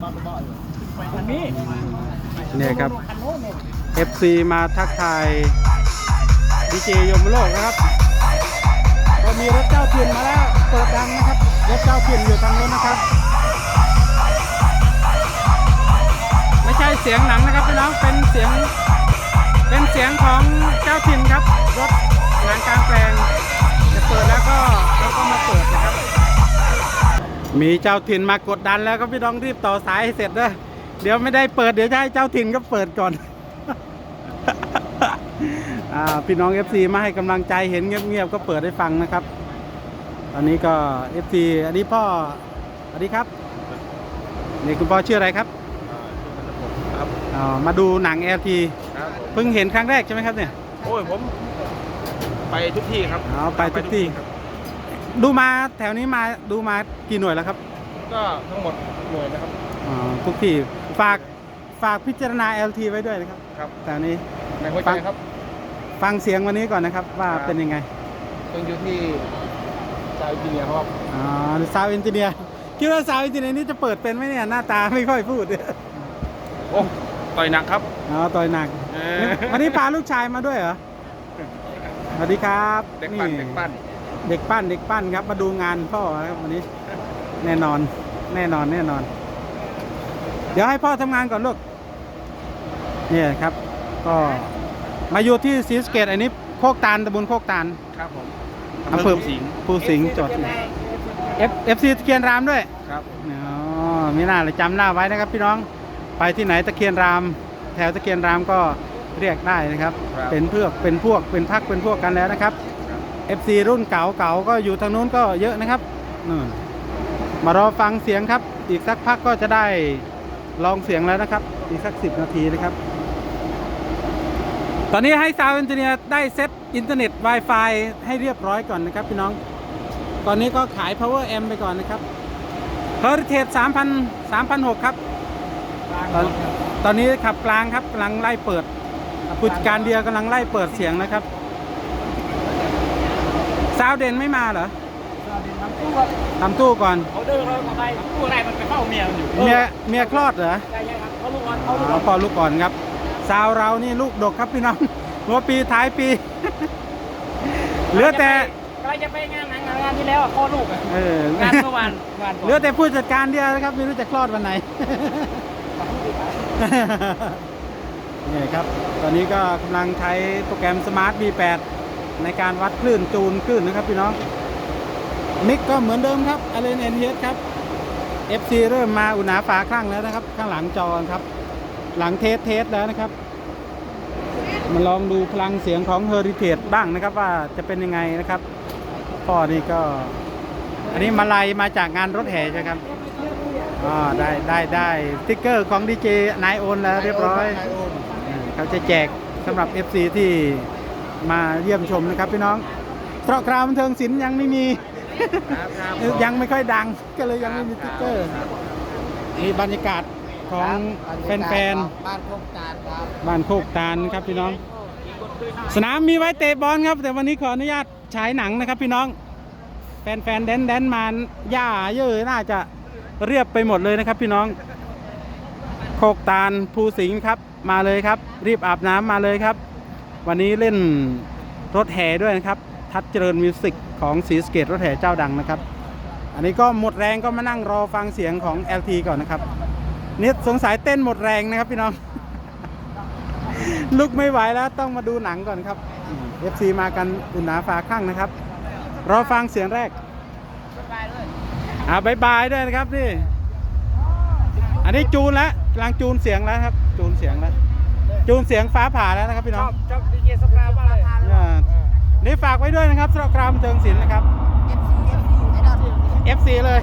อันนี้เนี่ยครับอันโน้นเนี่ย FC มาทักทายดีเจยมโลกนะครับ ก็มีรถเจ้าถิ่นมาแล้วเปิดดังนะครับ รถเจ้าถิ่นอยู่ทางโน้นนะครับ ไม่ใช่เสียงหนังนะครับพี่น้อง เป็นเสียง เป็นเสียงของเจ้าถิ่นครับ รถงานกลางแปลงจะเปิดแล้วก็เราก็มาเปิดนะครับ มีเจ้าถิ่นมากดดันแล้วก็พี่น้องรีบต่อสายให้เสร็จนะเดี๋ยวไม่ได้เปิดเดี๋ยวจะให้เจ้าถิ่นก็เปิดก่อนอ่าพี่น้อง FC มาให้กำลังใจเห็นเงียบๆก็เปิดให้ฟังนะครับ ตอนนี้ก็ FC อันนี้พ่อสวัสดีครับนี่คุณพ่อชื่ออะไรครับครับอ่ามาดูหนัง LT ครับเพิ่งเห็นครั้งแรกใช่ไหมครับเนี่ยโอ้ยผม ไปทุกที่ครับอ๋อไปทุกที่ครับ ดูมาแถวนี้มาดูมากี่หน่วยแล้วครับ ก็ทั้งหมดหน่วยนะครับ อ๋อทุกที่ฝากฝากพิจารณา LT ไว้ด้วยนะครับครับ แถวนี้ในหัวใจครับ ฟังเสียงวันนี้ก่อนนะครับ ว่าครับ เป็นยังไงต้องอยู่ที่ชาวจีเนียร์ครับอ๋อซาวเอนจิเนียร์คิดว่าซาวเอนจิเนียร์นี่จะเปิดเป็นไหมเนี่ยหน้าตาไม่ค่อยพูดโอ้ต่อยหนักครับ อ๋อต่อยหนัก เออ วันนี้พาลูกชายมาด้วยเหรอ สวัสดีครับเด็กปั้นเด็กปั้น เด็กปั้นเด็กปั้นครับ มาดูงานพ่อครับวันนี้ แน่นอน แน่นอนแน่นอน เดี๋ยวให้พ่อทำงานก่อนลูกเนี่ยครับ ก็มาอยู่ที่ศรีสะเกตอันนี้โคกตาลตำบลโคกตาลครับผมอำเภอสิงห์ภูสิงห์จังหวัดเอฟเอฟซีตะเคียนรามด้วยครับอ๋อมีหน้าเลยจำหน้าไว้นะครับ พี่น้องไปที่ไหนตะเคียนราม แถวตะเคียนรามก็เรียกได้นะครับครับเป็นเพื่อกเป็นพวกเป็นพักเป็นพวกกันแล้วนะครับ FC รุ่นเก่าเก่าก็อยู่ทางนู้นก็เยอะนะครับมารอฟังเสียงครับ อีกสักพักก็จะได้ลองเสียงแล้วนะครับ อีกสักสิบนาทีนะครับ ตอนนี้ให้ซาวเอนจิเนียร์ได้เซตอินเทอร์เน็ต Wi-Fi ให้เรียบร้อยก่อนนะครับพี่น้อง ตอนนี้ก็ขาย Power M ไปก่อนนะครับ Heritage 3,000 3,600ครับตอนตอนนี้ขับกลางครับกำลังไล่เปิดผู้จัดการเดียกำลังไล่เปิดเสียงนะครับ ซาวเด่นไม่มาเหรอทำตู้ก่อนเขาเดินเขาไปผู้อะไรมันไปเข้าเมียมันอยู่เมียเมียคลอดเหรอใช่ใช่ครับเขาลูกอ่อนเขาลูกอ๋อ่ออนพอลูกก่อนครับซาวเรานี่ลูกดกครับพี่น้องหัวปีท้ายปี เหลือแต่กำลังจะไปงานหนังงานที่แล้วอะคลอดลูกอะเอองานเมื่อวานงานก่อนเหลือแต่ผู้จัดการเดียวนะครับไม่รู้จะคลอดวันไหนนี่ครับ ตอนนี้ก็กำลังใช้โปรแกรม Smart V8 ในการวัดคลื่นจูนคลื่นนะครับพี่น้องมิกก็เหมือนเดิมครับอเลนเอ็นเครับ FC เริ่มมาอุณหาฝาข้างแล้วนะครับ ข้างหลังจอครับ หลังเทสเทสแล้วนะครับ มาลองดูพลังเสียงของ Heritage บ้างนะครับว่าจะเป็นยังไงนะครับพ่อนี่ก็ อันนี้มาลัยมาจากงานรถแห่ใช่ไหมครับอ๋อได้ได้ได้สติ๊กเกอร์ของดีเจนายโอนแล้วเรียบร้อยอ่าเขาจะแจกสำหรับ FC ที่ มาเยี่ยมชมนะครับพี่น้องเพราะคราวบันเทิงศิลป์ยังไม่มีครับครับยังไม่ค่อยดังก็เลยยังไม่มีสติ๊กเกอร์นี่บรรยากาศของแฟนบ้านโคกตาลครับๆบ้านโคกตาลนะครับพี่น้อง สนามมีไว้เตะบอลครับ แต่วันนี้ขออนุญาตฉายหนังนะครับพี่น้อง แฟนๆแดนแดนๆมาหญ้าเยอะน่าจะเรียบไปหมดเลยนะครับพี่น้อง โคกตาลภูสิงห์ครับ มาเลยครับ รีบอาบน้ำมาเลยครับ วันนี้เล่นรถแห่ด้วยนะครับ ทัดเจริญมิวสิกของสีสเกตรถแห่เจ้าดังนะครับ อันนี้ก็หมดแรงก็มานั่งรอฟังเสียงของ LT ก่อนนะครับนี่สงสัยเต้นหมดแรงนะครับพี่น้อง ลุกไม่ไหวแล้วต้องมาดูหนังก่อนครับอืม FC มากันอุ่นหนาฝาข้างนะครับ รอฟังเสียงแรกอ่าบายบายด้วยนะครับนี่ อันนี้จูนแล้วกำลังจูนเสียงแล้วครับ จูนเสียงแล้ว จูนเสียงฟ้าผ่าแล้วนะครับพี่ชน้อองบชอบดีเจสกาวมากเลยอ่านี่ฝากไว้ด้วยนะครับสำหรับกรามเทิงศิลป์นะครับ FC เลย